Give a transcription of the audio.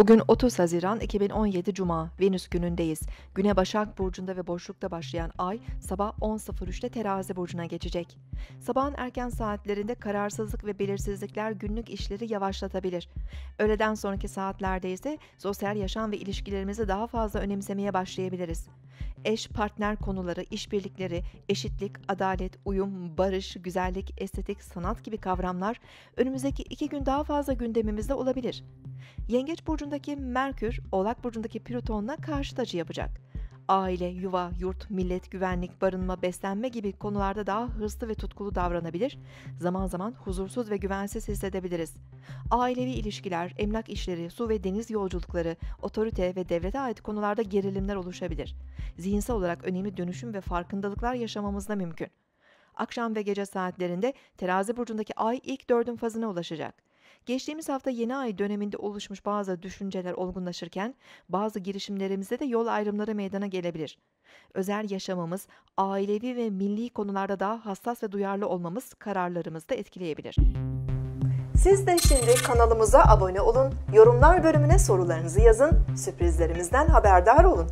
Bugün 30 Haziran 2017 Cuma, Venüs günündeyiz. Güne Başak Burcu'nda ve boşlukta başlayan ay sabah 10.03'te Terazi Burcu'na geçecek. Sabahın erken saatlerinde kararsızlık ve belirsizlikler günlük işleri yavaşlatabilir. Öğleden sonraki saatlerde ise sosyal yaşam ve ilişkilerimizi daha fazla önemsemeye başlayabiliriz. Eş, partner konuları, işbirlikleri, eşitlik, adalet, uyum, barış, güzellik, estetik, sanat gibi kavramlar önümüzdeki iki gün daha fazla gündemimizde olabilir. Yengeç burcundaki Merkür, Oğlak burcundaki Plüton'la karşıt açı yapacak. Aile, yuva, yurt, millet, güvenlik, barınma, beslenme gibi konularda daha hırslı ve tutkulu davranabilir, zaman zaman huzursuz ve güvensiz hissedebiliriz. Ailevi ilişkiler, emlak işleri, su ve deniz yolculukları, otorite ve devlete ait konularda gerilimler oluşabilir. Zihinsel olarak önemli dönüşüm ve farkındalıklar yaşamamız da mümkün. Akşam ve gece saatlerinde terazi burcundaki ay ilk dördün fazına ulaşacak. Geçtiğimiz hafta yeni ay döneminde oluşmuş bazı düşünceler olgunlaşırken bazı girişimlerimizde de yol ayrımları meydana gelebilir. Özel yaşamımız, ailevi ve milli konularda daha hassas ve duyarlı olmamız kararlarımızı da etkileyebilir. Siz de şimdi kanalımıza abone olun, yorumlar bölümüne sorularınızı yazın, sürprizlerimizden haberdar olun.